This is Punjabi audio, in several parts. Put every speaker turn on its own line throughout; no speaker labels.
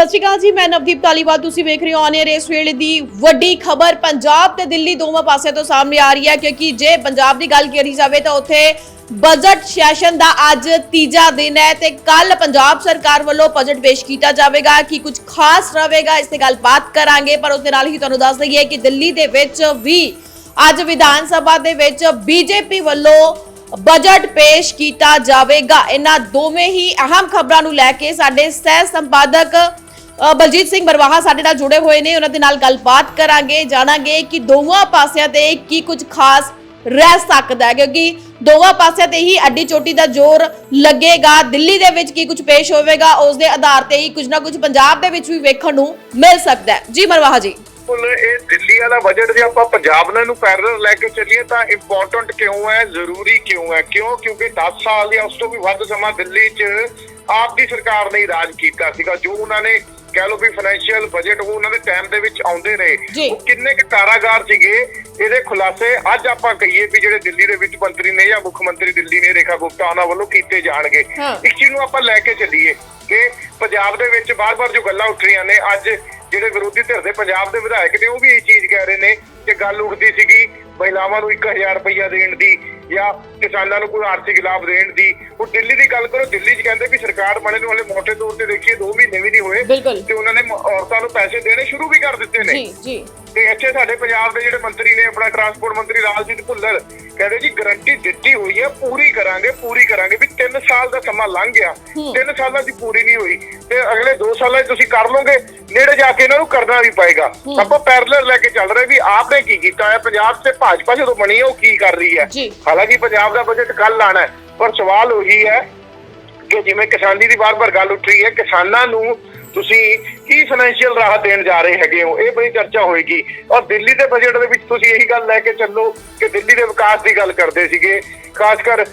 ਸਤਿ ਸ਼੍ਰੀ ਅਕਾਲ ਜੀ, ਮੈਂ ਨਵਦੀਪ ਤਾਲੀਵਾਲ ਤੁਸੀਂ ਵੇਖ ਰਹੇ ਹੋ ਔਨ 에ਅਰ ਵੇਲੇ ਦੀ ਵੱਡੀ ਖਬਰ। ਪੰਜਾਬ ਤੇ ਦਿੱਲੀ ਦੋਵਾਂ ਪਾਸਿਆਂ ਤੋਂ ਸਾਹਮਣੇ ਆ ਰਹੀ ਹੈ, ਕਿਉਂਕਿ ਜੇ ਪੰਜਾਬ ਦੀ ਗੱਲ ਕੀਤੀ ਜਾਵੇ ਤਾਂ ਉੱਥੇ ਬਜਟ ਸੈਸ਼ਨ ਦਾ ਅੱਜ ਤੀਜਾ ਦਿਨ ਹੈ ਤੇ ਕੱਲ ਪੰਜਾਬ ਸਰਕਾਰ ਵੱਲੋਂ ਬਜਟ ਪੇਸ਼ ਕੀਤਾ ਜਾਵੇਗਾ, ਕਿ ਕੁਝ ਖਾਸ ਰਹੇਗਾ, ਇਸ ਤੇ ਗੱਲਬਾਤ ਕਰਾਂਗੇ, ਪਰ ਉਸ ਦੇ ਨਾਲ ਹੀ ਤੁਹਾਨੂੰ ਦੱਸ ਦਈਏ ਕਿ ਦਿੱਲੀ ਦੇ ਵਿੱਚ ਵੀ ਅੱਜ ਵਿਧਾਨ ਸਭਾ ਦੇ ਵਿੱਚ ਬੀਜੇਪੀ ਵੱਲੋਂ ਬਜਟ ਪੇਸ਼ ਕੀਤਾ ਜਾਵੇਗਾ। ਇਹਨਾਂ ਦੋਵੇਂ ਹੀ ਅਹਿਮ ਖਬਰਾਂ ਨੂੰ ਲੈ ਕੇ ਸਾਡੇ ਸਹਿ ਸੰਪਾਦਕ ਬਲਜੀਤ ਸਿੰਘ ਬਰਵਾਹਾ ਸਾਡੇ ਨਾਲ ਜੁੜੇ ਹੋਏ ਨੇ, ਉਹਨਾਂ ਦੇ ਨਾਲ ਗੱਲਬਾਤ ਕਰਾਂਗੇ, ਜਾਣਾਂਗੇ ਕਿ ਦੋਵਾਂ ਪਾਸਿਆਂ ਤੇ ਕੀ ਕੁਝ ਖਾਸ ਰਹਿ ਸਕਦਾ ਹੈ, ਕਿਉਂਕਿ ਦੋਵਾਂ ਪਾਸਿਆਂ ਤੇ ਹੀ ਅੱਡੀ ਚੋਟੀ ਦਾ ਜ਼ੋਰ ਲੱਗੇਗਾ, ਦਿੱਲੀ ਦੇ ਵਿੱਚ ਕੀ ਕੁਝ ਪੇਸ਼ ਹੋਵੇਗਾ, ਉਸ ਦੇ ਆਧਾਰ ਤੇ ਹੀ ਕੁਝ ਨਾ ਕੁਝ ਪੰਜਾਬ ਦੇ ਵਿੱਚ ਵੀ ਵੇਖਣ ਨੂੰ ਮਿਲ ਸਕਦਾ ਹੈ। ਜੀ ਮਰਵਾਹਾ ਜੀ।
ਬਿਲਕੁਲ, ਇਹ ਦਿੱਲੀ ਵਾਲਾ ਬਜਟ ਜੇ ਆਪਾਂ ਪੰਜਾਬ ਨਾਲ ਨੂੰ ਪੈਰਲਲ ਲੈ ਕੇ ਚੱਲੀਏ, ਤਾਂ ਇੰਪੋਰਟੈਂਟ ਕਿਉਂ ਹੈ, ਜ਼ਰੂਰੀ ਕਿਉਂ ਹੈ? ਕਿਉਂ? ਕਿਉਂਕਿ 10 ਸਾਲ ਜਾਂ ਉਸ ਤੋਂ ਵੀ ਵੱਧ ਸਮਾਂ ਦਿੱਲੀ 'ਚ ਆਪ ਦੀ ਸਰਕਾਰ ਨੇ ਰਾਜ ਕੀਤਾ ਸੀਗਾ, ਜੋ ਉਹਨਾਂ ਨੇ ਕਹਿ ਲਓ ਵੀ ਫਾਈਨੈਂਸ਼ੀਅਲ ਬਜਟ ਉਹ ਉਹਨਾਂ ਦੇ ਟਾਈਮ ਦੇ ਵਿੱਚ ਆਉਂਦੇ। ਰਹੇ ਉਹ ਕਿੰਨੇ ਕੁ ਕਾਰਾਗਾਰ ਸੀਗੇ ਇਹਦੇ ਖੁਲਾਸੇ ਅੱਜ ਆਪਾਂ ਕਹੀਏ ਵੀ ਜਿਹੜੇ ਦਿੱਲੀ ਦੇ ਵਿੱਚ ਮੰਤਰੀ ਨੇ ਜਾਂ ਮੁੱਖ ਮੰਤਰੀ ਦਿੱਲੀ ਨੇ ਰੇਖਾ ਗੁਪਤਾ ਉਹਨਾਂ ਵੱਲੋਂ ਕੀਤੇ ਜਾਣਗੇ। ਇੱਕ ਚੀਜ਼ ਨੂੰ ਆਪਾਂ ਲੈ ਕੇ ਚੱਲੀਏ ਕਿ ਪੰਜਾਬ ਦੇ ਵਿੱਚ ਬਾਰ-ਬਾਰ ਜੋ ਗੱਲਾਂ ਉੱਠ ਰਹੀਆਂ ਨੇ ਅੱਜ ਜਿਹੜੇ ਵਿਰੋਧੀ ਧਿਰ ਦੇ ਪੰਜਾਬ ਦੇ ਵਿਧਾਇਕ ਨੇ ਉਹ ਵੀ ਇਹ ਚੀਜ਼ ਕਹਿ ਰਹੇ ਨੇ ਕਿ ਗੱਲ ਉੱਠਦੀ ਸੀਗੀ ਮਹਿਲਾਵਾਂ ਨੂੰ 1000 ਰੁਪਈਆ ਦੇਣ ਦੀ ਜਾਂ ਕਿਸਾਨਾਂ ਨੂੰ ਕੋਈ ਆਰਥਿਕ ਲਾਭ ਦੇਣ ਦੀ ਉਹ ਦਿੱਲੀ ਦੀ ਗੱਲ ਕਰੋ ਦਿੱਲੀ 'ਚ ਕਹਿੰਦੇ ਵੀ ਸਰਕਾਰ ਬਣੇ ਨੂੰ ਹਲੇ ਮੋਟੇ ਤੌਰ ਤੇ ਦੇਖੀਏ 2 ਮਹੀਨੇ ਵੀ ਨਹੀਂ ਹੋਏ
ਬਿਲਕੁਲ।
ਤੇ ਉਹਨਾਂ ਨੇ ਔਰਤਾਂ ਨੂੰ ਪੈਸੇ ਦੇਣੇ ਸ਼ੁਰੂ ਵੀ ਕਰ ਦਿੱਤੇ ਨੇ
ਜੀ ਜੀ
ਤੇ ਇੱਥੇ ਸਾਡੇ ਪੰਜਾਬ ਦੇ ਜਿਹੜੇ ਮੰਤਰੀ ਨੇ ਆਪਣਾ ਟਰਾਂਸਪੋਰਟ ਮੰਤਰੀ ਰਾਜਜੀਤ ਭੁੱਲਰ ਕਹਿੰਦੇ ਜੀ ਗਰੰਟੀ ਦਿੱਤੀ ਹੋਈ ਹੈ ਪੂਰੀ ਕਰਾਂਗੇ ਪੂਰੀ ਕਰਾਂਗੇ ਵੀ 3 ਸਾਲ ਦਾ ਸਮਾਂ ਲੰਘ ਗਿਆ। 3 ਸਾਲਾਂ ਦੀ ਪੂਰੀ ਨਹੀਂ ਹੋਈ ਤੇ ਅਗਲੇ 2 ਸਾਲਾਂ 'ਚ ਤੁਸੀਂ ਕਰ ਲੋਗੇ ਨੇੜੇ ਜਾ ਕੇ ਇਹਨਾਂ ਨੂੰ ਕਰਨਾ ਵੀ ਪਏਗਾ। ਆਪਾਂ ਪੈਰਲਲ ਲੈ ਕੇ ਚੱਲ ਰਹੇ ਵੀ ਆਪਨੇ ਕੀ ਕੀਤਾ ਹੈ ਪੰਜਾਬ 'ਚ ਭਾਜਪਾ ਜਦੋਂ ਬਣੀ ਹੈ ਉਹ ਕੀ ਕਰ ਰਹੀ ਹੈ। ਹਾਲਾਂਕਿ ਪੰਜਾਬ ਦਾ ਬਜਟ ਕੱਲ ਆਣਾ ਹੈ ਪਰ ਸਵਾਲ ਉਹੀ ਹੈ ਕਿ ਜਿਵੇਂ ਕਿਸਾਨੀ ਦੀ ਵਾਰ-ਵਾਰ ਗੱਲ ਉੱਠ ਰਹੀ ਹੈ ਕਿਸਾਨਾਂ ਨੂੰ ਤੁਸੀਂ ਕੀ ਫਾਈਨੈਂਸ਼ੀਅਲ ਰਾਹਤ ਦੇਣ ਜਾ ਰਹੇ ਹੈਗੇ ਹੋ? ਇਹ ਬੜੀ ਚਰਚਾ ਹੋਏਗੀ। ਔਰ ਦਿੱਲੀ ਦੇ ਬਜਟ ਦੇ ਵਿੱਚ ਤੁਸੀਂ ਇਹੀ ਗੱਲ ਲੈ ਕੇ ਚੱਲੋ ਕਿ ਦਿੱਲੀ ਦੇ ਵਿਕਾਸ ਦੀ ਗੱਲ ਕਰਦੇ ਸੀਗੇ। ਖਾਸ ਕਰ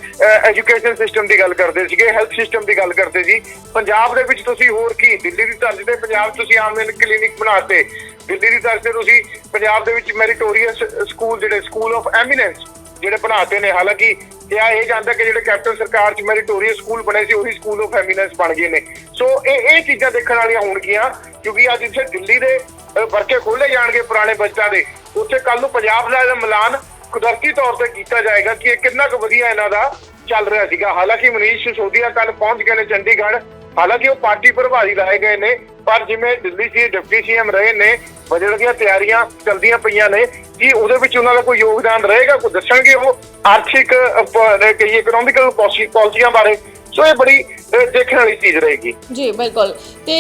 ਐਜੂਕੇਸ਼ਨ ਸਿਸਟਮ ਦੀ ਗੱਲ ਕਰਦੇ ਸੀਗੇ ਹੈਲਥ ਸਿਸਟਮ ਦੀ ਗੱਲ ਕਰਦੇ ਸੀ। ਪੰਜਾਬ ਦੇ ਵਿੱਚ ਤੁਸੀਂ ਹੋਰ ਕੀ? ਦਿੱਲੀ ਦੀ ਤਰਜ਼ ਤੇ ਪੰਜਾਬ ਤੁਸੀਂ ਆਮਨ ਕਲੀਨਿਕ ਬਣਾਤੇ। ਦਿੱਲੀ ਦੀ ਤਰਜ਼ ਤੇ ਤੁਸੀਂ ਪੰਜਾਬ ਦੇ ਵਿੱਚ ਮੈਰੀਟੋਰੀਅਸ ਸਕੂਲ ਜਿਹੜੇ ਸਕੂਲ ਆਫ ਐਮੀਨੈਂਸ ਜਿਹੜੇ ਬਣਾਤੇ ਨੇ, ਹਾਲਾਂਕਿ ਕਿਹਾ ਇਹ ਜਾਂਦਾ ਕਿ ਜਿਹੜੇ ਕੈਪਟਨ ਸਰਕਾਰ ਚ ਮੈਰੀਟੋਰੀਅਸ ਸਕੂਲ ਬਣੇ ਸੀ ਉਹੀ ਸਕੂਲ ਆਫ ਐਮੀਨੈਂਸ ਬਣ ਗਏ ਨੇ। ਸੋ ਇਹ ਇਹ ਚੀਜ਼ਾਂ ਦੇਖਣ ਵਾਲੀਆਂ ਹੋਣਗੀਆਂ ਕਿਉਂਕਿ ਅੱਜ ਇੱਥੇ ਦਿੱਲੀ ਦੇ ਅ, ਵਰਕੇ ਖੋਲੇ ਜਾਣਗੇ ਪੁਰਾਣੇ ਬਜਟਾਂ ਦੇ। ਉੱਥੇ ਕੱਲ ਨੂੰ ਪੰਜਾਬ ਦਾ ਮਿਲਾਨ ਕੁਦਰਤੀ ਤੌਰ ਤੇ ਕੀਤਾ ਜਾਏਗਾ ਕਿ ਇਹ ਕਿੰਨਾ ਕੁ ਵਧੀਆ ਇਹਨਾਂ ਦਾ ਚੱਲ ਰਿਹਾ ਸੀਗਾ। ਹਾਲਾਂਕਿ ਮਨੀਸ਼ ਸਿਸੋਦੀਆ ਕੱਲ ਪਹੁੰਚ ਗਏ ਨੇ ਚੰਡੀਗੜ੍ਹ। ਹਾਲਾਂਕਿ ਉਹ ਪਾਰਟੀ ਪ੍ਰਭਾਰੀ ਲਾਏ ਗਏ ਨੇ ਪਰ ਜਿਵੇਂ ਦਿੱਲੀ ਸੀ ਡਿਪਟੀ ਸੀਐਮ ਰਹੇ ਨੇ ਬਜਟ ਦੀਆਂ ਤਿਆਰੀਆਂ ਚੱਲਦੀਆਂ ਪਈਆਂ ਨੇ ਕੀ ਉਹਦੇ ਵਿੱਚ ਉਹਨਾਂ ਦਾ ਕੋਈ ਯੋਗਦਾਨ ਰਹੇਗਾ? ਕੋਈ ਦੱਸਣਗੇ ਉਹ ਆਰਥਿਕ ਅ, ਪ- ਕਹੀਏ ਇਕਨੋਮਿਕਲ ਪਾਲਿਸੀਆਂ ਬਾਰੇ? ਸੋ ਇਹ ਬੜੀ ਦੇਖਣ ਵਾਲੀ ਚੀਜ਼ ਰਹੇਗੀ।
ਜੀ, ਬਿਲਕੁਲ। ਤੇ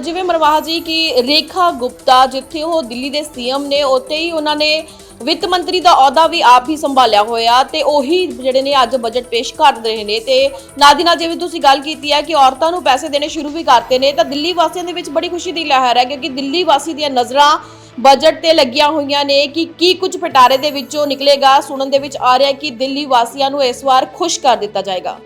ਜਿਵੇਂ ਮਰਵਾਹਾ ਜੀ ਕਿ ਰੇਖਾ ਗੁਪਤਾ, ਜਿੱਥੇ ਉਹ ਦਿੱਲੀ ਦੇ ਸੀਐਮ ਨੇ, ਉੱਥੇ ਹੀ ਉਹਨਾਂ ਨੇ ਵਿੱਤ ਮੰਤਰੀ ਦਾ ਅਹੁਦਾ ਵੀ ਆਪ ਹੀ ਸੰਭਾਲਿਆ ਹੋਇਆ ਤੇ ਉਹੀ ਜਿਹੜੇ ਨੇ ਅੱਜ ਬਜਟ ਪੇਸ਼ ਕਰ ਰਹੇ ਨੇ। ਤੇ ਨਾਲ ਦੀ ਨਾਲ ਜਿਵੇਂ ਤੁਸੀਂ ਗੱਲ ਕੀਤੀ ਹੈ ਕਿ ਔਰਤਾਂ ਨੂੰ ਪੈਸੇ ਦੇਣੇ ਸ਼ੁਰੂ ਵੀ ਕਰਤੇ ਨੇ, ਤਾਂ ਦਿੱਲੀ ਵਾਸੀਆਂ ਦੇ ਵਿੱਚ ਬੜੀ ਖੁਸ਼ੀ ਦੀ ਲਹਿਰ ਹੈ ਕਿਉਂਕਿ ਦਿੱਲੀ ਵਾਸੀ ਦੀਆਂ ਨਜ਼ਰਾਂ ਬਜਟ ਤੇ ਲੱਗੀਆਂ ਹੋਈਆਂ ਨੇ ਕਿ ਕੀ ਕੁਝ ਪਟਾਰੇ ਦੇ ਵਿੱਚੋਂ ਨਿਕਲੇਗਾ। ਸੁਣਨ ਦੇ ਵਿੱਚ ਆ ਰਿਹਾ ਕਿ ਦਿੱਲੀ ਵਾਸੀਆਂ ਨੂੰ ਇਸ ਵਾਰ ਖੁਸ਼ ਕਰ ਦਿੱਤਾ ਜਾਏਗਾ।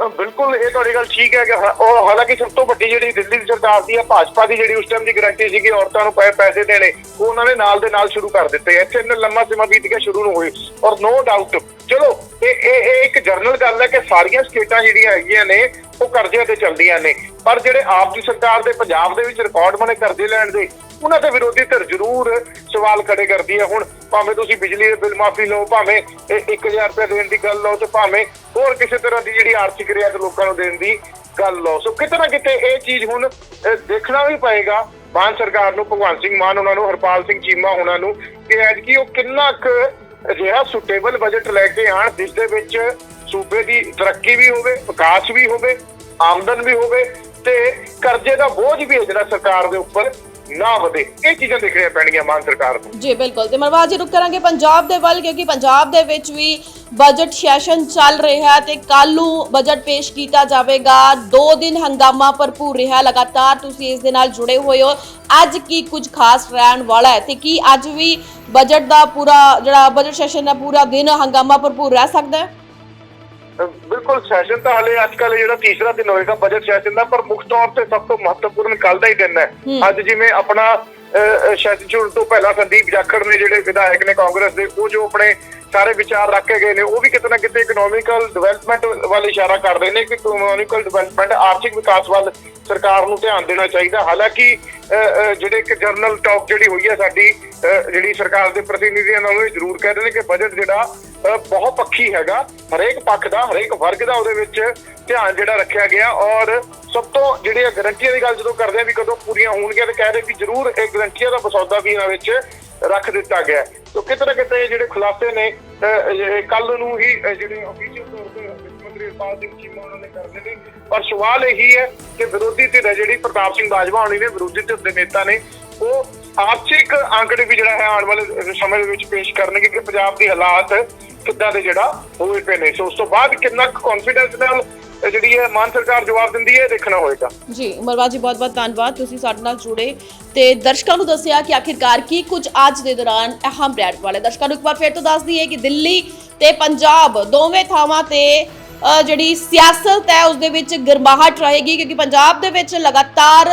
ਬਿਲਕੁਲ ਇਹ ਤੁਹਾਡੀ ਗੱਲ ਠੀਕ ਹੈ ਕਿ ਉਹ ਹਾਲਾਂਕਿ ਸਭ ਤੋਂ ਵੱਡੀ ਜਿਹੜੀ ਦਿੱਲੀ ਦੀ ਸਰਕਾਰ ਦੀ ਆ, ਭਾਜਪਾ ਦੀ ਜਿਹੜੀ ਉਸ ਟਾਈਮ ਦੀ ਗਾਰੰਟੀ ਸੀਗੀ ਔਰਤਾਂ ਨੂੰ ਪੈ- ਪੈਸੇ ਦੇਣੇ, ਉਹ ਉਹਨਾਂ ਨੇ ਨਾਲ ਦੇ ਨਾਲ ਸ਼ੁਰੂ ਕਰ ਦਿੱਤੇ। ਇੱਥੇ ਇੰਨਾ ਲੰਮਾ ਸਮਾਂ ਬੀਤ ਗਿਆ, ਸ਼ੁਰੂ ਨੂੰ ਹੋਈ। ਔਰ ਨੋ ਡਾਊਟ ਚਲੋ, ਇਹ ਇਹ ਇੱਕ ਜਰਨਲ ਗੱਲ ਹੈ ਕਿ ਸਾਰੀਆਂ ਸਟੇਟਾਂ ਜਿਹੜੀਆਂ ਹੈਗੀਆਂ ਨੇ, ਉਹ ਕਰਜ਼ੇ ਤੇ ਚੱਲਦੀਆਂ ਨੇ। ਪਰ ਜਿਹੜੇ ਆਪ ਦੀ ਸਰਕਾਰ ਦੇ ਪੰਜਾਬ ਦੇ ਵਿੱਚ ਰਿਕਾਰਡ ਬਣੇ ਕਰਜ਼ੇ ਲੈਣ ਦੇ, ਉਹਨਾਂ ਦੇ ਵਿਰੋਧੀ ਧਿਰ ਜ਼ਰੂਰ ਸਵਾਲ ਖੜੇ ਕਰਦੀ ਹੈ ਹੁਣ ਭਾਵੇਂ ਤੁਸੀਂ ਬਿਜਲੀ ਦੇ ਬਿੱਲ ਮਾਫੀ ਲਓ, ਭਾਵੇਂ ਇਹ 1000 ਰੁਪਏ ਦੇਣ ਦੀ ਗੱਲ ਲਓ, ਤੇ ਭਾਵੇਂ ਹੋਰ ਕਿਸੇ ਤਰ੍ਹਾਂ ਦੀ ਜਿਹੜੀ ਆਰਥਿਕ ਰਿਆਇਤ ਲੋਕਾਂ ਨੂੰ ਦੇਣ ਦੀ ਗੱਲ ਲਓ। ਸੋ ਕਿਤੇ ਨਾ ਕਿਤੇ ਇਹ ਚੀਜ਼ ਹੁਣ ਦੇਖਣਾ ਵੀ ਪਏਗਾ। ਮਾਨ ਸਰਕਾਰ ਨੂੰ, ਭਗਵੰਤ ਸਿੰਘ ਮਾਨ ਉਹਨਾਂ ਨੂੰ, ਹਰਪਾਲ ਸਿੰਘ ਚੀਮਾ ਉਹਨਾਂ ਨੂੰ, ਕਿ ਐਤਕੀ ਉਹ ਕਿੰਨਾ ਕੁ ਅਜਿਹਾ ਸੁਟੇਬਲ ਬਜਟ ਲੈ ਕੇ ਆਣ, ਜਿਸ ਦੇ ਵਿੱਚ ਸੂਬੇ ਦੀ ਤਰੱਕੀ ਵੀ ਹੋਵੇ, ਵਿਕਾਸ ਵੀ ਹੋਵੇ, ਆਮਦਨ ਵੀ ਹੋਵੇ ਤੇ ਕਰਜ਼ੇ ਦਾ ਬੋਝ ਵੀ ਹੈ ਜਿਹੜਾ ਸਰਕਾਰ ਦੇ ਉੱਪਰ। ਨਾ ਵਧੇ। ਇਹ ਚੀਜ਼ਾਂ ਦੇਖਣੀਆਂ ਪੈਣਗੀਆਂ ਮਾਨ ਸਰਕਾਰ ਨੂੰ।
ਜੀ, ਬਿਲਕੁਲ। ਤੇ ਮਰਵਾਜ ਜੀ, ਰੁਕ ਕਰਾਂਗੇ ਪੰਜਾਬ ਦੇ ਵੱਲ, ਕਿਉਂਕਿ ਪੰਜਾਬ ਦੇ ਵਿੱਚ ਵੀ ਬਜਟ ਸੈਸ਼ਨ ਚੱਲ ਰਿਹਾ ਹੈ ਤੇ ਕੱਲ ਨੂੰ ਬਜਟ ਪੇਸ਼ ਕੀਤਾ ਜਾਵੇਗਾ। 2 ਦਿਨ ਹੰਗਾਮਾ ਭਰਪੂਰ ਰਿਹਾ ਲਗਾਤਾਰ ਤੁਸੀਂ ਇਸ ਦੇ ਨਾਲ ਜੁੜੇ ਹੋਏ ਹੋ। ਅੱਜ ਕੀ ਕੁਝ ਖਾਸ ਰਹਿਣ ਵਾਲਾ ਹੈ ਤੇ ਕੀ ਅੱਜ ਵੀ ਬਜਟ ਦਾ ਪੂਰਾ, ਜਿਹੜਾ ਬਜਟ ਸੈਸ਼ਨ ਦਾ ਪੂਰਾ ਦਿਨ ਹੰਗਾਮਾ ਭਰਪੂਰ ਰਹਿ ਸਕਦਾ ਹੈ?
ਬਿਲਕੁਲ ਸੈਸ਼ਨ ਤਾਂ ਹਲੇ ਅੱਜ ਕੱਲ ਜਿਹੜਾ ਤੀਸਰਾ ਦਿਨ ਹੋਏਗਾ ਬਜਟ ਸੈਸ਼ਨ ਦਾ ਪਰ ਮੁੱਖ ਤੌਰ ਤੇ ਸਭ ਤੋਂ ਮਹੱਤਵਪੂਰਨ ਕੱਲ ਦਾ ਹੀ ਦਿਨ ਹੈ। ਅੱਜ ਜਿਵੇਂ ਆਪਣਾ ਸ਼ੈਸ਼ਨ ਤੋਂ ਪਹਿਲਾਂ ਸੰਦੀਪ ਜਾਖੜ ਨੇ ਜਿਹੜੇ ਵਿਧਾਇਕ ਨੇ ਕਾਂਗਰਸ ਦੇ ਉਹ ਜੋ ਆਪਣੇ ਸਾਰੇ ਵਿਚਾਰ ਰੱਖ ਕੇ ਗਏ ਨੇ ਉਹ ਵੀ ਕਿਤੇ ਨਾ ਕਿਤੇ ਇਕਨੋਮਿਕਲ ਡਿਵੈਲਪਮੈਂਟ ਵੱਲ ਇਸ਼ਾਰਾ ਕਰਦੇ ਨੇ ਕਿ ਇਕਨੋਮਿਕਲ ਡਿਵੈਲਪਮੈਂਟ ਆਰਥਿਕ ਵਿਕਾਸ ਵੱਲ ਸਰਕਾਰ ਨੂੰ ਧਿਆਨ ਦੇਣਾ ਚਾਹੀਦਾ ਹਾਲਾਂਕਿ ਜਿਹੜੇ ਇੱਕ ਜਰਨਲ ਟਾਕ ਜਿਹੜੀ ਹੋਈ ਹੈ ਸਾਡੀ ਜਿਹੜੀ ਸਰਕਾਰ ਦੇ ਪ੍ਰਤੀਨਿਧੀਆਂ ਨਾਲ ਉਹ ਜ਼ਰੂਰ ਕਹਿ ਰਹੇ ਨੇ ਕਿ ਬਜਟ ਜਿਹੜਾ ਬਹੁਤ ਪੱਖੀ ਹੈਗਾ ਹਰੇਕ ਪੱਖ ਦਾ, ਹਰੇਕ ਵਰਗ ਦਾ ਉਹਦੇ ਵਿੱਚ ਧਿਆਨ ਜਿਹੜਾ ਰੱਖਿਆ ਗਿਆ ਔਰ ਸਭ ਤੋਂ ਜਿਹੜੀਆਂ ਗਰੰਟੀਆਂ ਦੀ ਗੱਲ ਜਦੋਂ ਕਰਦੇ ਆ ਵੀ ਕਦੋਂ ਪੂਰੀਆਂ ਹੋਣਗੀਆਂ ਤੇ ਕਹਿ ਰਹੇ ਵੀ ਜ਼ਰੂਰ ਇਹ ਗਰੰਟੀਆਂ ਦਾ ਮਸੌਦਾ ਵੀ ਇਹਨਾਂ ਵਿੱਚ ਰੱਖ ਦਿੱਤਾ ਗਿਆ ਹੈ। ਤੋ ਕਿਤੇ ਨਾ ਕਿਤੇ ਇਹ ਜਿਹੜੇ ਖੁਲਾਸੇ ਨੇ ਕੱਲ ਨੂੰ ਹੀ ਜਿਹੜੇ ਅਫੀਸ਼ੀਅਲ ਤੌਰ ਸਿੰਘ ਚੀਮਾ ਉਹਨਾਂ ਨੇ ਕਰਦੇ ਨੇ ਪਰ ਸਵਾਲ ਇਹੀ ਹੈ ਕਿ ਵਿਰੋਧੀ ਧਿਰ ਜਿਹੜੀ ਪ੍ਰਤਾਪ ਸਿੰਘ ਬਾਜਵਾ ਹੋਣੀ ਨੇ, ਵਿਰੋਧੀ ਧਿਰ ਦੇ ਨੇਤਾ ਨੇ, ਉਹ ਆਰਥਿਕ ਅੰਕੜੇ ਵੀ ਜਿਹੜਾ ਹੈ ਆਉਣ ਵਾਲੇ ਸਮੇਂ ਦੇ ਵਿੱਚ ਪੇਸ਼ ਕਰਨਗੇ ਕਿ ਪੰਜਾਬ ਦੀ ਹਾਲਾਤ ਕਿੱਦਾਂ ਦੇ ਜਿਹੜਾ ਹੋਏ ਪਏ ਨੇ। ਸੋ ਉਸ ਤੋਂ ਬਾਅਦ ਕਿੰਨਾ ਕੌਨਫੀਡੈਂਸ ਨਾਲ ਜਿਹੜੀ ਹੈ ਮਾਨ ਸਰਕਾਰ ਜਵਾਬ ਦਿੰਦੀ ਹੈ ਦੇਖਣਾ ਹੋਏਗਾ।
ਜੀ ਉਮਰਵਾਲ ਜੀ ਬਹੁਤ ਬਹੁਤ ਧੰਨਵਾਦ। ਤੁਸੀਂ ਸਾਡੇ ਨਾਲ ਜੁੜੇ ਤੇ ਦਰਸ਼ਕਾਂ ਨੂੰ ਦੱਸਿਆ ਕਿ ਆਖਿਰਕਾਰ ਕੀ ਕੁਝ ਅੱਜ ਦੇ ਦੌਰਾਨ ਅਹਿਮ ਰਹਿਣ ਵਾਲੇ ਦਰਸ਼ਕਾਂ ਨੂੰ ਇੱਕ ਵਾਰ ਫਿਰ ਤੋਂ ਦੱਸ ਦਈਏ ਕਿ ਦਿੱਲੀ ਤੇ ਪੰਜਾਬ ਦੋਵੇਂ ਥਾਵਾਂ ਤੇ ਜਿਹੜੀ ਸਿਆਸਤ ਹੈ, ਉਸ ਦੇ ਵਿੱਚ ਗਰਮਾਹਟ ਰਹੇਗੀ ਕਿਉਂਕਿ ਪੰਜਾਬ ਦੇ ਵਿੱਚ ਲਗਾਤਾਰ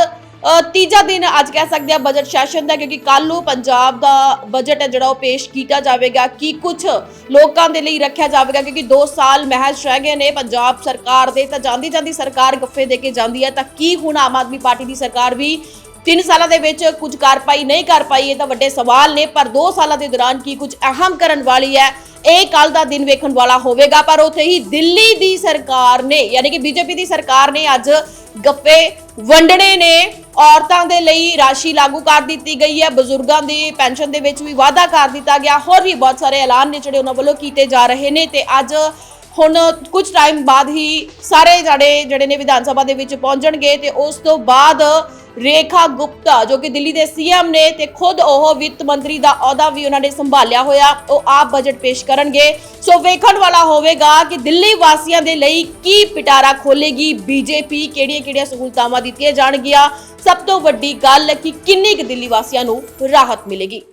ਤੀਜਾ ਦਿਨ ਅੱਜ ਕਹਿ ਸਕਦੇ ਆ ਬਜਟ ਸੈਸ਼ਨ ਦਾ, ਕਿਉਂਕਿ ਕੱਲ ਨੂੰ ਪੰਜਾਬ ਦਾ ਬਜਟ ਹੈ ਜਿਹੜਾ ਉਹ ਪੇਸ਼ ਕੀਤਾ ਜਾਵੇਗਾ। ਕੀ ਕੁਝ ਲੋਕਾਂ ਦੇ ਲਈ ਰੱਖਿਆ ਜਾਵੇਗਾ, ਕਿਉਂਕਿ 2 ਸਾਲ ਮਹਿਜ਼ ਰਹਿ ਗਏ ਨੇ, ਪੰਜਾਬ ਸਰਕਾਰ ਦੇ ਤਾਂ ਜਾਂਦੀ ਜਾਂਦੀ ਸਰਕਾਰ ਗੱਫੇ ਦੇ ਕੇ ਜਾਂਦੀ ਹੈ, ਤਾਂ ਕੀ ਹੁਣ ਆਮ ਆਦਮੀ ਪਾਰਟੀ ਦੀ ਸਰਕਾਰ ਵੀ 3 ਸਾਲਾਂ ਦੇ ਵਿੱਚ ਕੁਝ ਕਰ ਪਾਈ ਨਹੀਂ ਕਰ ਪਾਈ, ਇਹ ਤਾਂ ਵੱਡੇ ਸਵਾਲ ਨੇ, ਪਰ 2 ਸਾਲਾਂ ਦੇ ਦੌਰਾਨ ਕੀ ਕੁਝ ਅਹਿਮ ਕਰਨ ਵਾਲੀ ਹੈ, ਇਹ ਕੱਲ ਦਾ ਦਿਨ ਵੇਖਣ ਵਾਲਾ ਹੋਵੇਗਾ। ਪਰ ਉੱਥੇ ਹੀ ਦਿੱਲੀ ਦੀ ਸਰਕਾਰ ਨੇ, ਯਾਨੀ ਕਿ ਬੀਜੇਪੀ ਦੀ ਸਰਕਾਰ ਨੇ ਅੱਜ ਗੱਪੇ ਵੰਡਣੇ ਨੇ। ਔਰਤਾਂ ਦੇ ਲਈ ਰਾਸ਼ੀ ਲਾਗੂ ਕਰ ਦਿੱਤੀ ਗਈ ਹੈ, ਬਜ਼ੁਰਗਾਂ ਦੀ ਪੈਨਸ਼ਨ ਦੇ ਵਿੱਚ ਵੀ ਵਾਅਦਾ ਕਰ ਦਿੱਤਾ ਗਿਆ। ਹੋਰ ਵੀ ਬਹੁਤ ਸਾਰੇ ਐਲਾਨ ਨੇ ਜਿਹੜੇ ਉਹਨਾਂ ਵੱਲੋਂ ਕੀਤੇ ਜਾ ਰਹੇ ਨੇ ਤੇ ਅੱਜ ਹੁਣ ਕੁਝ ਟਾਈਮ ਬਾਅਦ ਹੀ ਸਾਰੇ ਜਿਹੜੇ ਜਿਹੜੇ ਨੇ ਵਿਧਾਨ ਸਭਾ ਦੇ ਵਿੱਚ ਪਹੁੰਚਣਗੇ ਤੇ ਉਸ ਤੋਂ ਬਾਅਦ ਰੇਖਾ ਗੁਪਤਾ, ਜੋ ਕਿ ਦਿੱਲੀ ਦੇ ਸੀਐਮ ਨੇ ਤੇ ਖੁਦ ਉਹ ਵਿੱਤ ਮੰਤਰੀ ਦਾ ਅਹੁਦਾ ਵੀ ਉਹਨਾਂ ਨੇ ਸੰਭਾਲਿਆ ਹੋਇਆ, ਉਹ ਆਪ ਬਜਟ ਪੇਸ਼ ਕਰਨਗੇ। ਸੋ ਵੇਖਣ ਵਾਲਾ ਹੋਵੇਗਾ ਕਿ ਦਿੱਲੀ ਵਾਸੀਆਂ ਦੇ ਲਈ ਕੀ ਪਿਟਾਰਾ ਖੋਲੇਗੀ ਬੀਜੇਪੀ ਕਿਹੜੀਆਂ-ਕਿਹੜੀਆਂ ਸਹੂਲਤਾਵਾਂ ਦਿੱਤੀਆਂ ਜਾਣਗੀਆਂ। ਸਭ ਤੋਂ ਵੱਡੀ ਗੱਲ ਕਿ ਕਿੰਨੀ ਕੁ ਦਿੱਲੀ ਵਾਸੀਆਂ ਨੂੰ ਰਾਹਤ ਮਿਲੇਗੀ।